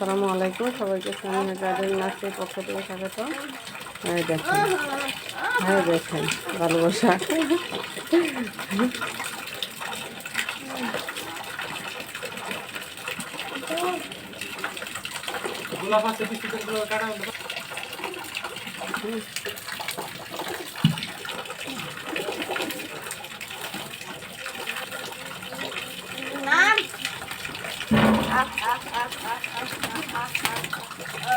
আসসালামু আলাইকুম। সবাইকে সামনে গার্ডেন নাচের পক্ষ থেকে স্বাগত। হ্যাঁ দেখেন হ্যাঁ দেখেন, ভালোবাসা। গোলাপ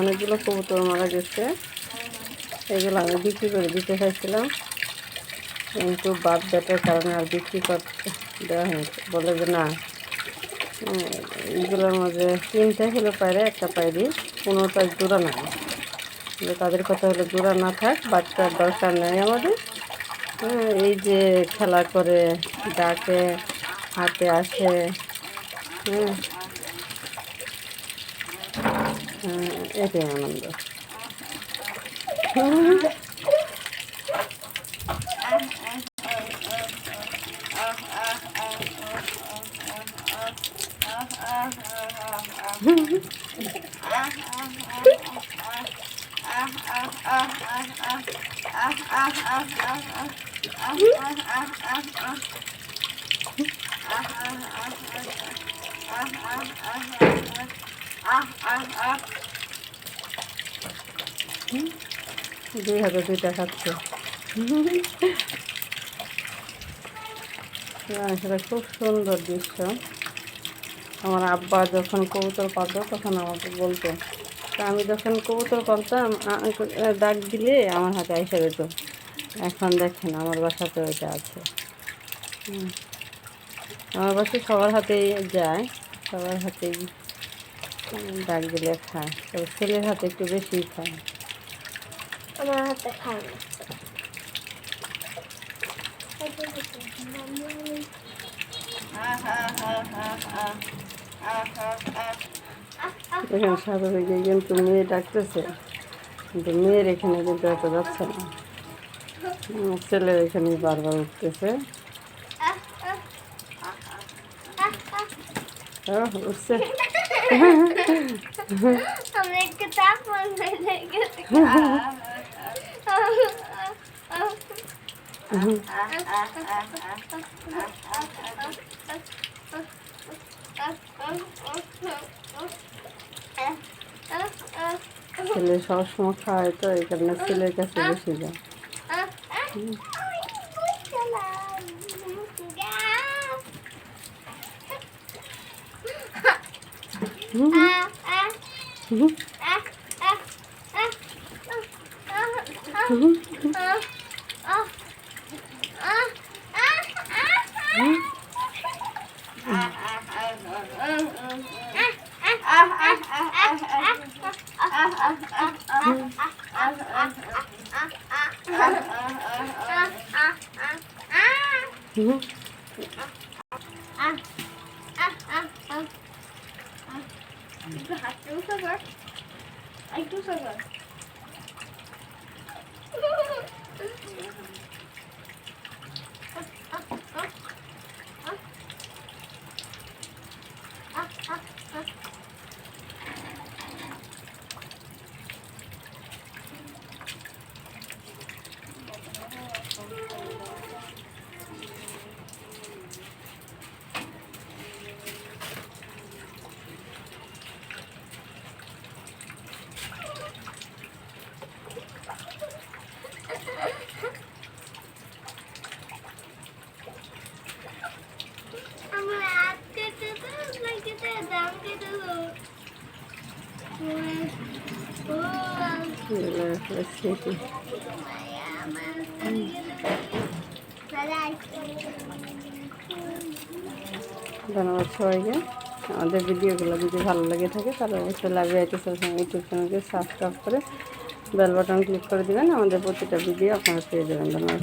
অনেকগুলো কবুতর মারা গেছে। এগুলো আমি বিক্রি করে দিতে চাইছিলাম। কিন্তু বাদ ব্যাটার কারণে আর বিক্রি করতে দেওয়া হয়েছে বলে যে না উম, এইগুলোর মধ্যে তিনটা হলো পায়রে একটা পায়রি কোনোটা জোড়া না। তাদের কথা হলো জোড়া না থাক বাচ্চার দরকার নেই আমাদের। এই যে খেলা করে ডাকে হাতে আসে। হ্যাঁ, এটাই আনন্দ। দুই হাতে দুইটা খাচ্ছে খুব সুন্দর দৃশ্য। আমার আব্বা যখন কবুতর পালতো তখন আমাকে বলতো। তা আমি যখন কবুতর পালতাম আ- ডাক দিলে আমার হাতে এসে যেত এখন দেখেন আমার বাসাতে ওইটা আছে। আমার বাসায় সবার হাতেই যায় সবার হাতেই ডাক দিলে খায় তবে ছেলের হাতে একটু বেশি খায়। আমার হাতে খাই না। এখানে স্বাভাবিক কিন্তু মেয়ে ডাকতেছে কিন্তু মেয়ের এখানে কিন্তু এত যাচ্ছে না। ছেলের এখানে বারবার উঠতেছে। আহ, উঠছে। আমি ছেলে সবসময় খায় তো এই কারণে ছেলের কাছে বেশি যায় হুম, হুম। একটু হাতে উঠে কর ধন্যবাদ সবাইকে। আমাদের ভিডিওগুলো যদি ভালো লেগে থাকে, তাহলে অবশ্যই লাইভে আইটি ইউটিউব চ্যানেলকে সাবস্ক্রাইব করে বেল বাটন ক্লিক করে দেবেন। আমাদের প্রতিটা ভিডিও আপনারা পেয়ে যাবেন। ধন্যবাদ।